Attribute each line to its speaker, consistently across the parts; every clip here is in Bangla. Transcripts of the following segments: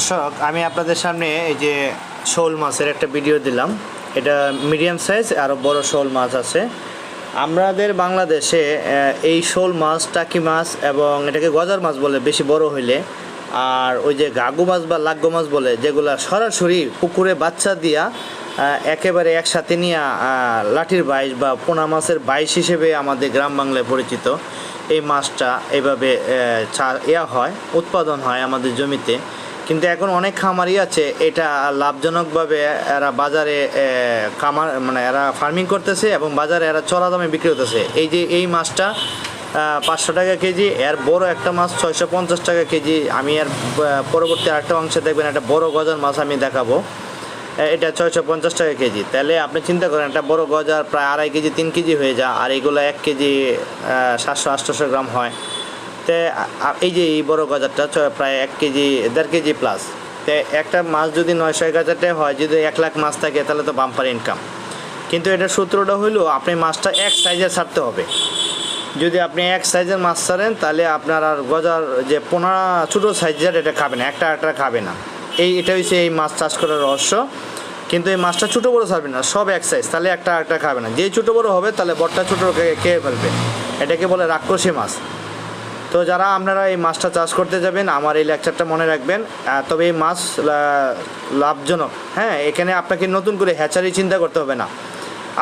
Speaker 1: দর্শক, আমি আপনাদের সামনে এই যে শোল মাছের একটা ভিডিও দিলাম। এটা মিডিয়াম সাইজ আরও বড় শোল মাছ আছে। আমাদের বাংলাদেশে এই শোল মাছ, টাকি মাছ এবং এটাকে গজার মাছ বলে বেশি বড় হইলে, আর ওই যে গাগু মাছ বা লাগ্গ মাছ বলে, যেগুলা সরাসরি পুকুরে বাচ্চা দিয়া একেবারে একসাথে নিয়ে লাঠির বাইশ বা পোনা মাছের বাইশ হিসেবে আমাদের গ্রাম বাংলায় পরিচিত। এই মাছটা এভাবে চা- ইয়া হয়, উৎপাদন হয় আমাদের জমিতে। কিন্তু এখন অনেক খামারই আছে, এটা লাভজনকভাবে এরা বাজারে খামার মানে এরা ফার্মিং করতেছে এবং বাজারে এরা চড়া দামে বিক্রি হতেছে। এই যে এই মাছটা পাঁচশো টাকা কেজি, এর বড় একটা মাছ ছয়শো পঞ্চাশ টাকা কেজি। আমি এর পরবর্তী আরেকটা অংশে দেখবেন, একটা বড় গজার মাছ আমি দেখাবো। এটা ছয়শো পঞ্চাশ টাকা কেজি। তাহলে আপনি চিন্তা করেন, একটা বড় গজার প্রায় আড়াই কেজি, তিন কেজি হয়ে যায়, আর এগুলো এক কেজি সাতশো আটশোশো গ্রাম হয়। তে এই যে এই বড় গজারটা প্রায় এক কেজি, দেড় কেজি প্লাস তে একটা মাছ যদি নয়শো এক হাজার হয়, যদি এক লাখ মাছ থাকে, তাহলে তো বাম্পার ইনকাম কিন্তু এটার সূত্রটা হইল, আপনি মাছটা এক সাইজে ছাড়তে হবে। যদি আপনি এক সাইজের মাছ ছাড়েন, তাহলে আপনার আর গজার যে পোনা, ছোটো সাইজের এটা খাবে না, একটা একটা খাবে না। এই, এটা হচ্ছে এই মাছ চাষ করার রহস্য। কিন্তু এই মাছটা ছোটো বড়ো ছাড়বে না, সব এক সাইজ তাহলে একটা একটা খাবে না। যেই ছোটো বড়ো হবে, তাহলে বড়টা ছোটো খেয়ে ফেলবে? এটাকে বলে রাক্ষসী মাছ। তো যারা আপনারা এই মাছটা চাষ করতে যাবেন, আমার এই লেকচারটা মনে রাখবেন। তবে এই মাছ লাভজনক। হ্যাঁ এখানে আপনাকে নতুন করে হ্যাচারি চিন্তা করতে হবে না।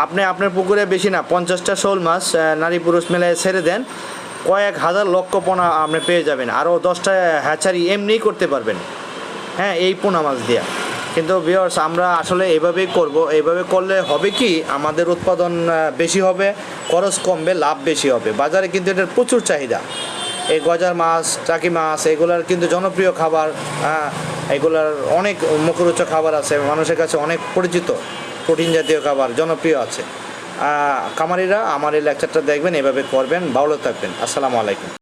Speaker 1: আপনি আপনার পুকুরে বেশি না, পঞ্চাশটা শোল মাছ নারী পুরুষ মিলে ছেড়ে দেন। কয়েক হাজার লক্ষ পোনা আপনি পেয়ে যাবেন, আরও দশটা হ্যাচারি এমনিই করতে পারবেন। হ্যাঁ এই পোনা মাছ দিয়া। কিন্তু ভিওর্স আমরা আসলে এভাবেই করব। এইভাবে করলে হবে কি, আমাদের উৎপাদন বেশি হবে, খরচ কমবে, লাভ বেশি হবে। বাজারে কিন্তু এটার প্রচুর চাহিদা। এই গজার মাছ, চাকি মাছ, এগুলার কিন্তু জনপ্রিয় খাবার হ্যাঁ এগুলার অনেক মুখরোচ খাবার আছে, মানুষের কাছে অনেক পরিচিত, প্রোটিন জাতীয় খাবার, জনপ্রিয় আছে। কামারিরা আমার এই লেকচারটা দেখবেন, এভাবে করবেন, ভালো থাকবেন। আসসালামু আলাইকুম।